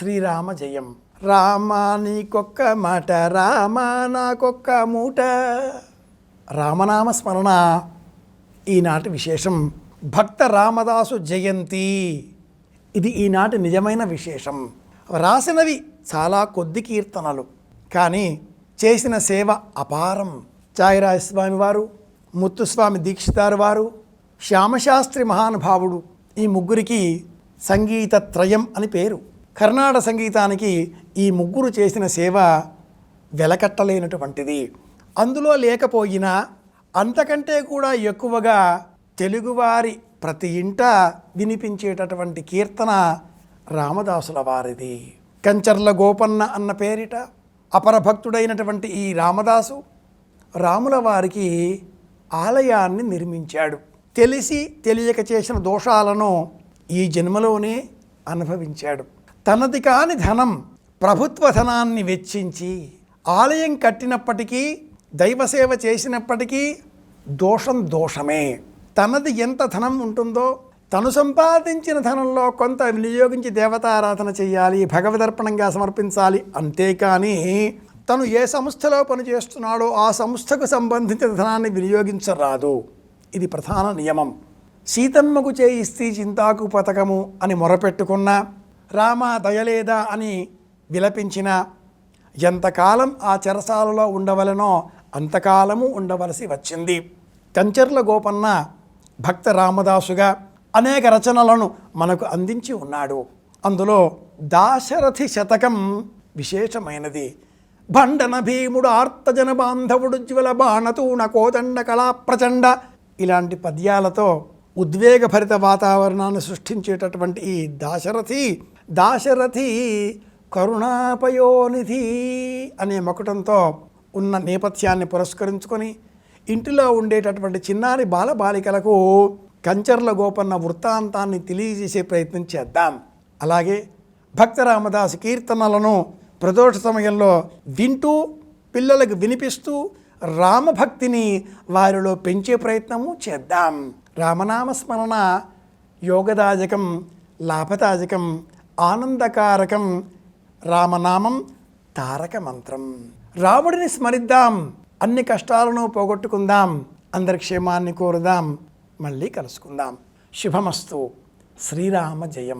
శ్రీరామ జయం. రామా నీకొక్క మాట రామా నాకొక్క మూట. రామనామ స్మరణ. ఈనాటి విశేషం. భక్త రామదాసు జయంతి. ఇది ఈనాటి నిజమైన విశేషం. రాసినవి చాలా కొద్ది కీర్తనలు. కానీ చేసిన సేవ అపారం. చాయిరాజ స్వామి వారు ముత్తుస్వామి దీక్షితారు వారు శ్యామశాస్త్రి మహానుభావుడు ఈ ముగ్గురికి సంగీత త్రయం అని పేరు. కర్ణాటక సంగీతానికి ఈ ముగ్గురు చేసిన సేవ వెలకట్టలేనటువంటిది. అందులో లేకపోయినా అంతకంటే కూడా ఎక్కువగా తెలుగువారి ప్రతి ఇంట వినిపించేటటువంటి కీర్తన రామదాసుల వారిది. కంచర్ల గోపన్న అన్న పేరిట అపరభక్తుడైనటువంటి ఈ రామదాసు రాముల వారికి ఆలయాన్ని నిర్మించాడు. తెలిసి తెలియక చేసిన దోషాలను ఈ జన్మలోనే అనుభవించాడు. తనది కాని ధనం ప్రభుత్వ ధనాన్ని వెచ్చించి ఆలయం కట్టినప్పటికీ దైవసేవ చేసినప్పటికీ దోషం దోషమే. తనది ఎంత ధనం ఉంటుందో తను సంపాదించిన ధనంలో కొంత వినియోగించి దేవతారాధన చేయాలి భగవదర్పణంగా సమర్పించాలి అంతేకాని తను ఏ సంస్థలో పనిచేస్తున్నాడో ఆ సంస్థకు సంబంధించిన ధనాన్ని వినియోగించరాదు. ఇది ప్రధాన నియమం. సీతమ్మకు చేయిస్తే చింతాకు పథకము అని మొరపెట్టుకున్నా రామ దయలేదా అని విలపించిన ఎంతకాలం ఆ చెరసాలలో ఉండవలనో అంతకాలము ఉండవలసి వచ్చింది. కంచర్ల గోపన్న భక్త రామదాసుగా అనేక రచనలను మనకు అందించి ఉన్నాడు. అందులో దాశరథి శతకం విశేషమైనది. భండన భీముడు ఆర్తజన బాంధవుడు జ్వల బాణతూణ కోదండ కళా ప్రచండ ఇలాంటి పద్యాలతో ఉద్వేగభరిత వాతావరణాన్ని సృష్టించేటటువంటి ఈ దాశరథి దాశరథి కరుణాపయోనిధి అనే మకుటంతో ఉన్న నేపథ్యాన్ని పురస్కరించుకొని ఇంటిలో ఉండేటటువంటి చిన్నారి బాలబాలికలకు కంచర్ల గోపన్న వృత్తాంతాన్ని తెలియజేసే ప్రయత్నం చేద్దాం. అలాగే భక్తరామదాసు కీర్తనలను ప్రదోష సమయంలో వింటూ పిల్లలకు వినిపిస్తూ రామభక్తిని వారిలో పెంచే ప్రయత్నము చేద్దాం. రామనామ స్మరణ యోగదాజకం లాభదాజకం ఆనందకారకం. రామనామం తారక మంత్రం రాముడిని స్మరిద్దాం. అన్ని కష్టాలను పోగొట్టుకుందాం. అందరి క్షేమాన్ని కోరుదాం. మళ్ళీ కలుసుకుందాం. శుభమస్తు. శ్రీరామ జయం.